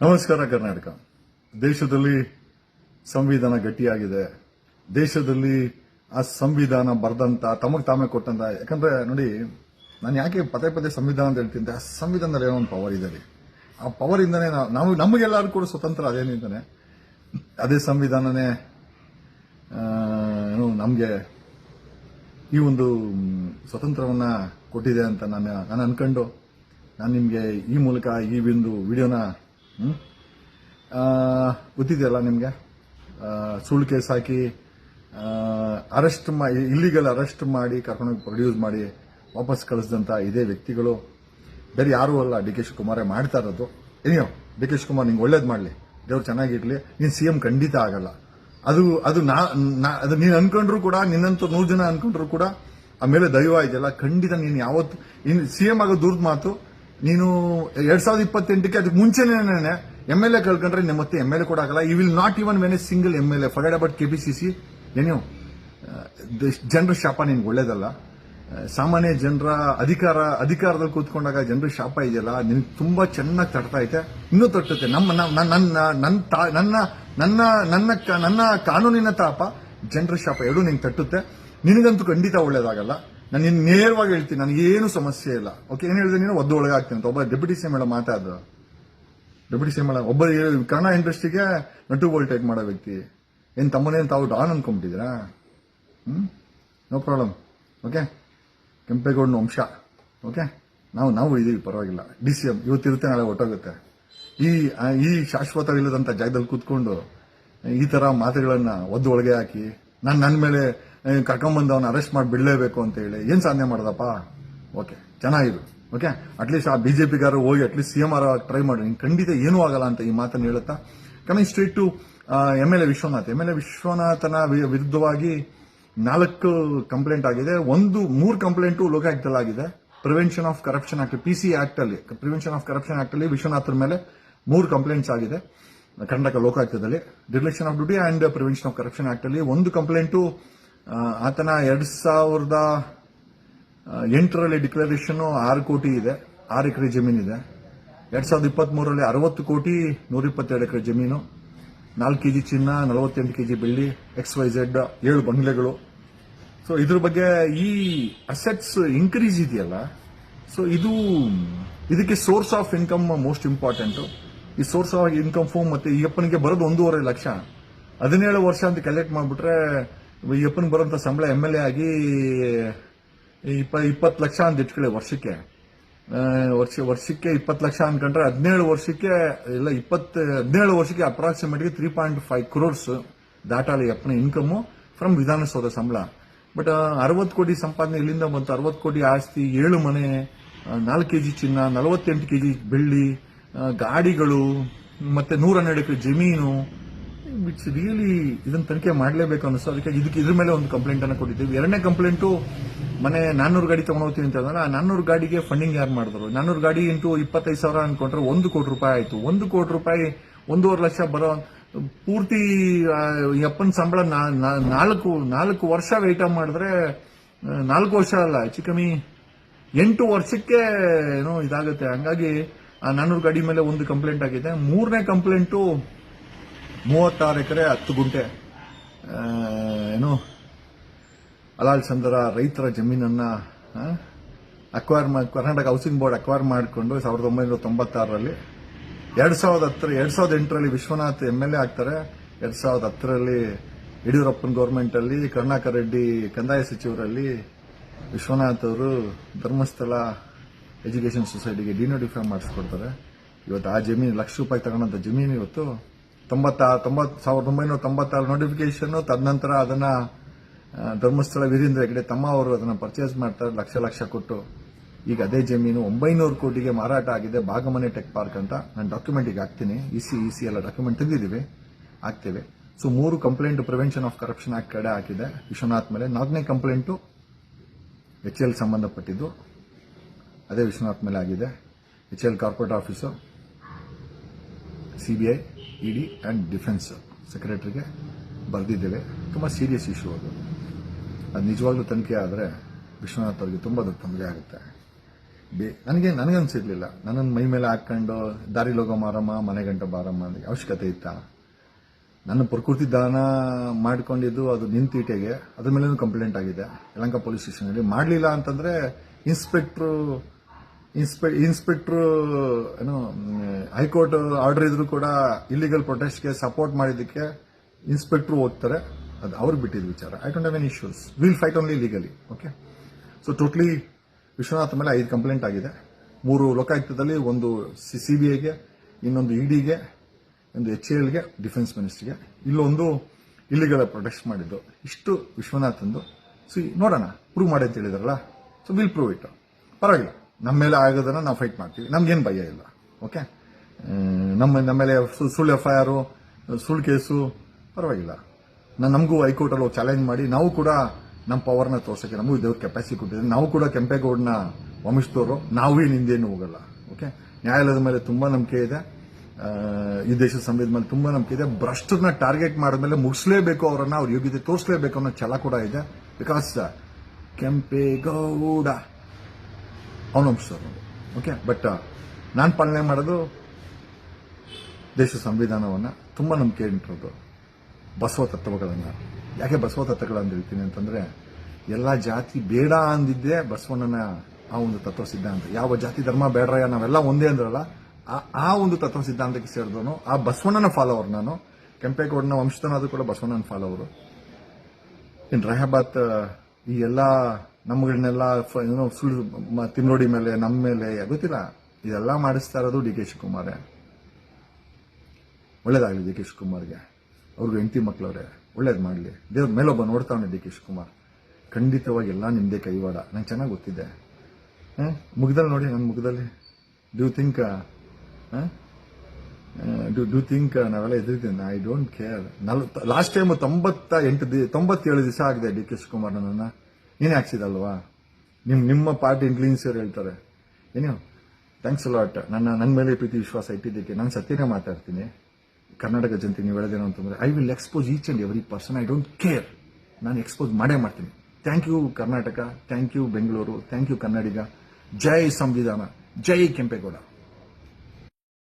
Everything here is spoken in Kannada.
ನಮಸ್ಕಾರ ಕರ್ನಾಟಕ. ದೇಶದಲ್ಲಿ ಸಂವಿಧಾನ ಗಟ್ಟಿಯಾಗಿದೆ. ದೇಶದಲ್ಲಿ ಆ ಸಂವಿಧಾನ ಬರೆದಂತ ತಮಗೆ ತಾಮೇ ಕೊಟ್ಟಂತ. ಯಾಕಂದ್ರೆ ನೋಡಿ, ನಾನು ಯಾಕೆ ಪದೇ ಪದೇ ಸಂವಿಧಾನ ಅಂತ ಹೇಳ್ತೀನಿ ಆ ಸಂವಿಧಾನದಲ್ಲಿ ಏನೋ ಒಂದು ಪವರ್ ಇದೆ ಆ ಪವರ್ ಇಂದನೇ ನಾವು, ನಮಗೆಲ್ಲರೂ ಕೂಡ ಸ್ವತಂತ್ರ ಅದೇನಿಂದಾನೆ ಅದೇ ಸಂವಿಧಾನನೇ ಏನು ನಮಗೆ ಈ ಒಂದು ಸ್ವತಂತ್ರವನ್ನ ಕೊಟ್ಟಿದೆ ಅಂತ ನಾನು ನಾನು ಅನ್ಕೊಂಡು, ನಾನು ನಿಮಗೆ ಈ ಮೂಲಕ ಈ ಒಂದು ವಿಡಿಯೋನ ಆ, ಗೊತ್ತಿದೆಯಲ್ಲ ನಿಮಗೆ? ಸುಳ್ಳು ಕೇಸ್ ಹಾಕಿ ಅರೆಸ್ಟ್ ಮಾಡಿ ಇಲ್ಲಿಗಲ್ ಅರೆಸ್ಟ್ ಮಾಡಿ ಕರ್ಕೊಂಡೋಗಿ ಪ್ರೊಡ್ಯೂಸ್ ಮಾಡಿ ವಾಪಸ್ ಕಳಿಸಿದಂತ ಇದೇ ವ್ಯಕ್ತಿಗಳು. ಬೇರೆ ಯಾರೂ ಅಲ್ಲ ಡಿ ಕೆ ಶಿವಕುಮಾರೇ ಮಾಡ್ತಾ ಇರೋದು. ಏನೋ ಡಿ ಕೆ ಶಿವಕುಮಾರ್ ನಿಂಗೆ ಒಳ್ಳೇದು ಮಾಡಲಿ. ದೇವ್ರು ಚೆನ್ನಾಗಿರಲಿ. ನೀನು ಸಿ ಎಂ ಖಂಡಿತ ಆಗಲ್ಲ. ಅದು ಅದು ನಾ- ಅದು ನೀನು ಅನ್ಕೊಂಡ್ರು ಕೂಡ ನಿನ್ನಂತ ನೂರು ಜನ ಅನ್ಕೊಂಡ್ರು ಕೂಡ ಆಮೇಲೆ ದೈವ ಇದೆಯಲ್ಲ. ಖಂಡಿತ ನೀನು ಯಾವತ್ತು ಇನ್ನು ಸಿ ಎಂ ಆಗೋ ದೂರದ ಮಾತು ನೀನು ಎರಡ್ ಸಾವಿರದ ಇಪ್ಪತ್ತೆಂಟಕ್ಕೆ ಅದಕ್ಕೆ ಮುಂಚೆನೇ ಎಂ ಎಲ್ ಎ ಕಳ್ಕೊಂಡ್ರೆ ನಿಮ್ಮ ಮತ್ತೆ ಎಂ ಎಲ್ ಎ ಕೂಡ ಆಗಲ್ಲ. You will not even when single M L A forget about K P C C ಏನು ಜನರ ಶಾಪ ನಿನ್ಗೆ ಒಳ್ಳೇದಲ್ಲ. ಸಾಮಾನ್ಯ ಜನರ ಅಧಿಕಾರ, ಅಧಿಕಾರದಲ್ಲಿ ಕೂತ್ಕೊಂಡಾಗ ಜನರ ಶಾಪ ಇದೆಯಲ್ಲ ನಿನ್ಗೆ ತುಂಬಾ ಚೆನ್ನಾಗಿ ತಟ್ತಾ ಐತೆ. ಇನ್ನೂ ತಟ್ಟುತ್ತೆ ನಮ್ಮ ನನ್ನ ನನ್ನ ನನ್ನ ನನ್ನ ನನ್ನ ಕಾನೂನಿನ ತಾಪ ಜನರ ಶಾಪ ಎರಡೂ ನಿಂಗೆ ತಟ್ಟುತ್ತೆ. ನಿನಗಂತೂ ಖಂಡಿತ ಒಳ್ಳೇದಾಗಲ್ಲ. ನಾನು ನೇರವಾಗಿ ಹೇಳ್ತೀನಿ, ನನಗೇನು ಸಮಸ್ಯೆ ಇಲ್ಲ. ಓಕೆ ಏನು ಹೇಳಿದೆ ನೀನು? ಒದ್ದು ಒಳಗೆ ಆಗ್ತೀನಿ ಅಂತ. ಒಬ್ಬ ಡೆಪ್ಯೂಟಿ ಸಿ ಮೇಡಮ್ ಮಾತಾಡಿದ್ರು ಡೆಪ್ಯೂಟಿ ಸಿ ಮೇಡಮ್ ಒಬ್ಬ ಕನ್ನಡ ಇಂಡಸ್ಟ್ರಿಗೆ ನಟು ವೋಲ್ಟೇಜ್ ಮಾಡೋ ವ್ಯಕ್ತಿ. ಏನು ತಮ್ಮನೇನು ತಾವು ಡಾನ್ ಅನ್ಕೊಂಡ್ಬಿಟ್ಟಿದ್ದೀರಾ ಹ್ಞೂ ನೋ ಪ್ರಾಬ್ಲಮ್ ಓಕೆ ಕೆಂಪೇಗೌಡನ ವಂಶ. ಓಕೆ ನಾವು ನಾವು ಇದೀವಿ, ಪರವಾಗಿಲ್ಲ. ಡಿ ಸಿ ಎಂ ಇವತ್ತಿರುತ್ತೆ, ನಾಳೆ ಹೊಟ್ಟೋಗುತ್ತೆ ಈ ಈ ಶಾಶ್ವತವಿಲ್ಲದಂತ ಜಾಗದಲ್ಲಿ ಕೂತ್ಕೊಂಡು ಈ ತರ ಮಾತುಗಳನ್ನ ಒದ್ದು ಒಳಗೆ ಹಾಕಿ, ನಾನು ನನ್ನ ಮೇಲೆ ಕರ್ಕೊಂಬಂದು ಅವ್ನು ಅರೆಸ್ಟ್ ಮಾಡಿ ಬಿಡಲೇಬೇಕು ಅಂತ ಹೇಳಿ. ಏನು ಸಾಧನೆ ಮಾಡ್ದಪ್ಪ? ಓಕೆ ಚೆನ್ನಾಗಿರು ಓಕೆ ಅಟ್ಲೀಸ್ಟ್ ಆ ಬಿಜೆಪಿಗಾರು ಹೋಗಿ ಅಟ್ಲೀಸ್ಟ್ ಸಿಎಂ ಆರ್ ಟ್ರೈ ಮಾಡಿ. ನಿಂಗೆ ಖಂಡಿತ ಏನೂ ಆಗಲ್ಲ ಅಂತ ಈ ಮಾತನ್ನು ಹೇಳುತ್ತಾ? Coming straight to M L A Vishwanath. M L A ವಿಶ್ವನಾಥನ ವಿರುದ್ಧವಾಗಿ ನಾಲ್ಕು ಕಂಪ್ಲೇಂಟ್ ಆಗಿದೆ. ಒಂದು, ಮೂರು ಕಂಪ್ಲೇಂಟು ಲೋಕಾಯುಕ್ತದಲ್ಲಿ ಆಗಿದೆ. Prevention of corruption act P C act ಅಲ್ಲಿ ಪ್ರಿವೆನ್ಷನ್ ಆಫ್ ಕರಪ್ಷನ್ ಆಕ್ಟ್ ಅಲ್ಲಿ ವಿಶ್ವನಾಥನ ಮೇಲೆ ಮೂರು ಕಂಪ್ಲೇಂಟ್ಸ್ ಆಗಿದೆ. Karnataka ಲೋಕಾಯುಕ್ತದಲ್ಲಿ. Direction of duty and prevention of corruption act ಅಲ್ಲಿ ಒಂದು ಕಂಪ್ಲೇಂಟು ಆತನ ಎರಡ್ ಸಾವಿರದ ಎಂಟರಲ್ಲಿ ಡಿಕ್ಲರೇಷನ್ ಆರು ಕೋಟಿ ಇದೆ, ಆರು ಎಕರೆ ಜಮೀನು ಇದೆ. ಎರಡ್ ಸಾವಿರದ ಇಪ್ಪತ್ತ್ಮೂರರಲ್ಲಿ ಅರವತ್ತು ಕೋಟಿ, ನೂರ ಇಪ್ಪತ್ತೆರಡು ಎಕರೆ ಜಮೀನು, ನಾಲ್ಕು ಕೆಜಿ ಚಿನ್ನ, ನಲವತ್ತೆಂಟು ಕೆಜಿ ಬೆಳ್ಳಿ ಎಕ್ಸ್ ವೈ ಝೆಡ್ ಏಳು ಬಂಗ್ಲೆಗಳು. ಸೊ ಇದ್ರ ಬಗ್ಗೆ ಈ ಅಸೆಟ್ಸ್ ಇನ್ಕ್ರೀಸ್ ಇದೆಯಲ್ಲ ಸೊ ಇದು, ಇದಕ್ಕೆ source of income most important ಈ ಸೋರ್ಸ್ ಆಫ್ ಇನ್ಕಮ್ ಫೋಮ್ ಮತ್ತೆ ಅಪ್ಪನಿಗೆ ಬರೋದು ಒಂದೂವರೆ ಲಕ್ಷ. ಹದಿನೇಳು ವರ್ಷ ಅಂತ ಕಲೆಕ್ಟ್ ಮಾಡ್ಬಿಟ್ರೆ ಈ ಅಪ್ಪನಿಗೆ ಬರೋಂಥ ಸಂಬಳ ಎಂ ಎಲ್ ಎ ಆಗಿ ಇಪ್ಪ, ಇಪ್ಪತ್ತು ಲಕ್ಷ ಅಂತ ಇಟ್ಕೊಳ್ಳಿ ವರ್ಷಕ್ಕೆ. ವರ್ಷ, ವರ್ಷಕ್ಕೆ ಇಪ್ಪತ್ತು ಲಕ್ಷ ಅನ್ಕೊಂಡ್ರೆ ಹದಿನೇಳು ವರ್ಷಕ್ಕೆ, ಇಲ್ಲ ಇಪ್ಪತ್ತು, ಹದಿನೇಳು ವರ್ಷಕ್ಕೆ approximately three point five crores ದಾಟಾಲಿ ಅಪ್ಪನ ಇನ್ಕಮ್ ಫ್ರಮ್ ವಿಧಾನಸೌಧ ಸಂಬಳ. ಬಟ್ ಅರವತ್ತು ಕೋಟಿ ಸಂಪಾದನೆ ಇಲ್ಲಿಂದ ಬಂತು. ಅರವತ್ತು ಕೋಟಿ ಆಸ್ತಿ, ಏಳು ಮನೆ ನಾಲ್ಕು ಕೆಜಿ ಚಿನ್ನ, ನಲವತ್ತೆಂಟು ಕೆಜಿ ಬೆಳ್ಳಿ ಗಾಡಿಗಳು, ಮತ್ತೆ ನೂರ ಹನ್ನೆರಡು ಜಮೀನು ಇಟ್ಸ್ ರಿಯಲಿ ಇದನ್ನ ತನಿಖೆ ಮಾಡಲೇಬೇಕು ಅನಿಸ್ತು ಅದಕ್ಕೆ ಇದಕ್ಕೆ ಇದ್ರ ಮೇಲೆ ಒಂದು ಕಂಪ್ಲೇಂಟ್ ಅನ್ನ ಕೊಟ್ಟಿದ್ದೀವಿ. ಎರಡನೇ ಕಂಪ್ಲೇಂಟು ಮನೆ ನಾನ್ನೂರು ಗಾಡಿ ತಗೊಂಡೋಗ್ತೀವಿ ಅಂತ ಆ ನಾನ್ನೂರು ಗಾಡಿಗೆ ಫಂಡಿಂಗ್ ಯಾರು ಮಾಡಿದ್ರು? ನಾನ್ನೂರು ಗಾಡಿ ಇಂಟು ಇಪ್ಪತ್ತೈದು ಸಾವಿರ ಅನ್ಕೊಂಡ್ರೆ ಒಂದು ಕೋಟಿ ರೂಪಾಯಿ ಆಯಿತು. ಒಂದು ಕೋಟಿ ರೂಪಾಯಿ ಒಂದೂವರೆ ಲಕ್ಷ ಬರೋ ಪೂರ್ತಿ ಅಪ್ಪನ ಸಂಬಳ ನಾಲ್ಕು ನಾಲ್ಕು ವರ್ಷ ವೆಯ್ಟ್ ಮಾಡಿದ್ರೆ ನಾಲ್ಕು ವರ್ಷ ಅಲ್ಲ, ಹೆಚ್ಚು ಕಮ್ಮಿ ಎಂಟು ವರ್ಷಕ್ಕೆ ಏನೋ ಇದಾಗುತ್ತೆ. ಹಂಗಾಗಿ ಆ ನಾನ್ನೂರು ಗಾಡಿ ಮೇಲೆ ಒಂದು ಕಂಪ್ಲೇಂಟ್ ಆಗಿದೆ. ಮೂರನೇ ಕಂಪ್ಲೇಂಟು ಮೂವತ್ತಾರು ಎಕರೆ ಹತ್ತು ಗುಂಟೆ ಏನು, ಅಲಾಲ್ ರೈತರ ಜಮೀನನ್ನ acquire Karnataka housing board acquire ಮಾಡಿಕೊಂಡು ಸಾವಿರದ ಒಂಬೈನೂರ ತೊಂಬತ್ತಾರರಲ್ಲಿ ಎರಡು ಸಾವಿರದ ಹತ್ತರ, ಎರಡು ಸಾವಿರದ ಎಂಟರಲ್ಲಿ ವಿಶ್ವನಾಥ್ ಎಂ ಎಲ್ ಎ ಆಗ್ತಾರೆ. ಎರಡು ಸಾವಿರದ ಹತ್ತರಲ್ಲಿ ಯಡಿಯೂರಪ್ಪನ ಗೌರ್ಮೆಂಟಲ್ಲಿ ಕರುಣಾಕರ್ ರೆಡ್ಡಿ ಕಂದಾಯ ಸಚಿವರಲ್ಲಿ ವಿಶ್ವನಾಥ್ ಅವರು ಧರ್ಮಸ್ಥಳ ಎಜುಕೇಷನ್ ಸೊಸೈಟಿಗೆ ಡಿನೋಟಿಫೈ ಮಾಡಿಸ್ಕೊಡ್ತಾರೆ. ಇವತ್ತು ಆ ಜಮೀನು ಲಕ್ಷ ರೂಪಾಯಿ ತಗೊಂಡಂತ ಜಮೀನು ಇವತ್ತು ತೊಂಬತ್ತ, ತೊಂಬತ್, ಸಾವಿರದ ಒಂಬೈನೂರ ತೊಂಬತ್ತಾರು ನೋಟಿಫಿಕೇಶನ್ ತದನಂತರ ಅದನ್ನ ಧರ್ಮಸ್ಥಳ ವೀರೇಂದ್ರ ಹೆಗಡೆ ತಮ್ಮ ಅವರು ಅದನ್ನ ಪರ್ಚೇಸ್ ಮಾಡ್ತಾರೆ, ಲಕ್ಷ ಲಕ್ಷ ಕೊಟ್ಟು. ಈಗ ಅದೇ ಜಮೀನು ಒಂಬೈನೂರು ಕೋಟಿಗೆ ಮಾರಾಟ ಆಗಿದೆ ಭಾಗಮನೆ ಟೆಕ್ ಪಾರ್ಕ್ ಅಂತ. ನಾನು ಡಾಕ್ಯುಮೆಂಟ್ ಇ ಹಾಕ್ತೀನಿ ಇಸಿ ಇಸಿ ಎಲ್ಲ ಡಾಕ್ಯುಮೆಂಟ್ ತೆಗೆದಿದ್ದೀವಿ. ಹಾಕ್ತೇವೆ. ಸೊ ಮೂರು complaint prevention of corruption act ಕಡೆ ಹಾಕಿದೆ. ವಿಶ್ವನಾಥ್ ಮೇಲೆ ನಾಲ್ಕನೇ ಕಂಪ್ಲೇಂಟು ಎಚ್ ಎಲ್ ಸಂಬಂಧಪಟ್ಟಿದ್ದು. ಅದೇ ವಿಶ್ವನಾಥ್ ಮೇಲೆ ಆಗಿದೆ. H L corporate office CBI ED and defence ಸೆಕ್ರೆಟರಿಗೆ ಬರೆದಿದ್ದೇವೆ. ತುಂಬ ಸೀರಿಯಸ್ ಇಶ್ಯೂ ಅದು. ಅದು ನಿಜವಾಗ್ಲೂ ತನಿಖೆ ಆದರೆ ವಿಶ್ವನಾಥ್ ಅವರಿಗೆ ತುಂಬ ದೊಡ್ಡ ತೊಂದರೆ ಆಗುತ್ತೆ. ಬೇ ನನಗೆ ನನಗನ್ಸಿರ್ಲಿಲ್ಲ. ನನ್ನನ್ನು ಮೈ ಮೇಲೆ ಹಾಕೊಂಡು ದಾರಿ ಹೋಗೋ ಮಾರಮ್ಮ, ಮನೆ ಗಂಟ ಬಾರಮ್ಮ ಅಂತ ಅವಶ್ಯಕತೆ ಇತ್ತಾ? ನನ್ನ ಪ್ರಕೃತಿ ದಾನ ಮಾಡ್ಕೊಂಡಿದ್ದು ಅದು ನಿಂತೀಟೆಗೆ ಅದ್ರ ಮೇಲೇನು ಕಂಪ್ಲೇಂಟ್ ಆಗಿದೆ. ಯಲಂಕ ಪೊಲೀಸ್ ಸ್ಟೇಷನಲ್ಲಿ ಮಾಡಲಿಲ್ಲ ಅಂತಂದ್ರೆ ಇನ್ಸ್ಪೆಕ್ಟ್ರು ಇನ್ಸ್ಪೆ, ಇನ್ಸ್ಪೆಕ್ಟ್ರು, ಏನು ಹೈಕೋರ್ಟ್ ಆರ್ಡರ್ ಇದ್ರು ಕೂಡ ಇಲ್ಲಿಗಲ್ ಪ್ರೊಟೆಸ್ಟ್ಗೆ ಸಪೋರ್ಟ್ ಮಾಡಿದ್ದಕ್ಕೆ ಇನ್ಸ್ಪೆಕ್ಟ್ರು ಹೋಗ್ತಾರೆ ಅದು ಅವ್ರಿಗೆ ಬಿಟ್ಟಿದ್ದು ವಿಚಾರ. I don't have any issues will fight only legally okay so totally Vishwanath ಮೇಲೆ ಐದು ಕಂಪ್ಲೇಂಟ್ ಆಗಿದೆ. ಮೂರು ಲೋಕಾಯುಕ್ತದಲ್ಲಿ, ಒಂದು ಸಿ ಬಿ ಐಗೆ ಇನ್ನೊಂದು ಇಡಿಗೆ ಒಂದು ಎಚ್ ಎಲ್ಗೆ ಡಿಫೆನ್ಸ್ ಮಿನಿಸ್ಟ್ರಿಗೆ ಇಲ್ಲೊಂದು ಇಲ್ಲಿಗಳ ಪ್ರೊಟೆಸ್ಟ್ ಮಾಡಿದ್ದು. ಇಷ್ಟು ವಿಶ್ವನಾಥಂದು. ಸೊ ನೋಡೋಣ. ಪ್ರೂವ್ ಮಾಡಿ ಅಂತ ಹೇಳಿದಾರಲ್ಲ. ಸೊ ವಿಲ್ ಪ್ರೂವ್ ಇಟ್ ಪರವಾಗಿಲ್ಲ. ನಮ್ಮ ಮೇಲೆ ಆಗೋದನ್ನ ನಾವು ಫೈಟ್ ಮಾಡ್ತೀವಿ. ನಮ್ಗೇನು ಭಯ ಇಲ್ಲ. ಓಕೆ ನಮ್ಮ ನಮ್ಮ ಮೇಲೆ ಸುಳ್ಳು ಎಫ್ ಐ ಆರು ಸುಳ್ಳು ಕೇಸು ಪರವಾಗಿಲ್ಲ. ನಾನು ನಮಗೂ ಹೈಕೋರ್ಟಲ್ಲಿ ಚಾಲೆಂಜ್ ಮಾಡಿ, ನಾವು ಕೂಡ ನಮ್ಮ ಪವರ್ನ ತೋರ್ಸಕ್ಕೆ, ನಮಗೂ ದೇವ್ರ ಕೆಪಾಸಿಟಿ ಕೊಟ್ಟಿದೆ ನಾವು ಕೂಡ ಕೆಂಪೇಗೌಡನ ವಂಶದವರು ನಾವೇ ಹಿಂದೇನು ಹೋಗಲ್ಲ. ಓಕೆ ನ್ಯಾಯಾಲಯದ ಮೇಲೆ ತುಂಬಾ ನಂಬಿಕೆ ಇದೆ. ಈ ದೇಶದ ಸಂವಿಧಾನ ಮೇಲೆ ತುಂಬಾ ನಂಬಿಕೆ ಇದೆ. ಭ್ರಷ್ಟರನ್ನ ಟಾರ್ಗೆಟ್ ಮಾಡಿದ್ಮೇಲೆ ಮುಗಿಸ್ಲೇಬೇಕು ಅವರನ್ನು, ಅವ್ರ ಯೋಗ್ಯತೆ ತೋರಿಸಲೇಬೇಕು ಅನ್ನೋ ಛಲ ಕೂಡ ಇದೆ. ಬಿಕಾಸ್ ಕೆಂಪೇಗೌಡ ಅವನ ವಂಶದವರು ಓಕೆ ಬಟ್ ನಾನು ಪಾಲನೆ ಮಾಡೋದು ದೇಶ ಸಂವಿಧಾನವನ್ನು ತುಂಬ ನಂಬಿಕೆ ಇಟ್ಟಿರೋದು. ಬಸವ ತತ್ವಗಳನ್ನು. ಯಾಕೆ ಬಸವ ತತ್ವಗಳನ್ನು ಹೇಳ್ತೀನಿ ಅಂತಂದರೆ, ಎಲ್ಲ ಜಾತಿ ಬೇಡ ಅಂದಿದ್ದೆ ಬಸವಣ್ಣನ ಆ ಒಂದು ತತ್ವ ಸಿದ್ಧಾಂತ ಯಾವ ಜಾತಿ ಧರ್ಮ ಬೇಡ್ರಯ್ಯ ನಾವೆಲ್ಲ ಒಂದೇ ಅಂದ್ರಲ್ಲ, ಆ- ಒಂದು ತತ್ವ ಸಿದ್ಧಾಂತಕ್ಕೆ ಸೇರಿದವನು, ಆ ಬಸವಣ್ಣನ ಫಾಲೋವರ್ ನಾನು. ಕೆಂಪೇಗೌಡನ ವಂಶದನಾದ್ರೂ ಕೂಡ ಬಸವಣ್ಣನ ಫಾಲೋವರು ಇನ್ ರಹಬಾತ್ ಈ ಎಲ್ಲ ನಮ್ಗಳನ್ನೆಲ್ಲ ಏನೋ ಸುಳ್ಳು ತಿನ್ನೋಡಿ ಮೇಲೆ ನಮ್ಮ ಮೇಲೆ ಗೊತ್ತಿಲ್ಲ. ಇದೆಲ್ಲ ಮಾಡಿಸ್ತಾ ಇರೋದು ಡಿ ಕೆ ಶಿವಕುಮಾರೇ. ಒಳ್ಳೇದಾಗಲಿ ಡಿ ಕೆ ಶಿವಕುಮಾರ್ಗೆ. ಅವ್ರಿಗೂ ಹೆಂಡತಿ ಮಕ್ಕಳವ್ರೆ ಒಳ್ಳೇದು ಮಾಡಲಿ. ದೇವ್ರ ಮೇಲೊಬ್ಬ ನೋಡ್ತಾವನೆ ಡಿ ಕೆ ಶಿವಕುಮಾರ್. ಖಂಡಿತವಾಗಿ ಎಲ್ಲ ನಿಮ್ಮದೇ ಕೈವಾಡ. ನಂಗೆ ಚೆನ್ನಾಗಿ ಗೊತ್ತಿದೆ. ಮುಗ್ದಲ್ಲಿ ನೋಡಿ ನನ್ನ ಮುಗ್ದಲ್ಲಿ do think do do think ನಾವೆಲ್ಲ ಎದುರಿದ್ದೀನಿ. I don't care last time ತೊಂಬತ್ತ ಎಂಟು ದಿ, ತೊಂಬತ್ತೇಳು ದಿವಸ ಆಗಿದೆ ಡಿ ಕೆ ಶಿವಕುಮಾರ್ ನನ್ನನ್ನು. ನೀನೇ ಹಾಕ್ಸಿದಲ್ವಾ ನಿಮ್, ನಿಮ್ಮ ಪಾರ್ಟಿ ಇಂಟೆಲಿಜೆನ್ಸಿಯವ್ರು ಹೇಳ್ತಾರೆ. ಏನೋ ಥ್ಯಾಂಕ್ಸ್ ಲಾಟ್ ನನ್ನ ನನ್ನ ಮೇಲೆ ಪ್ರೀತಿ, ವಿಶ್ವಾಸ ಇಟ್ಟಿದ್ದಕ್ಕೆ ನಾನು ಸತ್ಯನೇ ಮಾತಾಡ್ತೀನಿ. ಕರ್ನಾಟಕ ಜನತೆ ನೀವು ಹೇಳೋದೇನು ಅಂತಂದ್ರೆ I will expose each and every person I don't care ನಾನು ಎಕ್ಸ್ಪೋಸ್ ಮಾಡೇ ಮಾಡ್ತೀನಿ. Thank you Karnataka. Thank you Bengaluru thank you Kannadiga Jai ಸಂವಿಧಾನ. ಜೈ ಕೆಂಪೇಗೌಡ.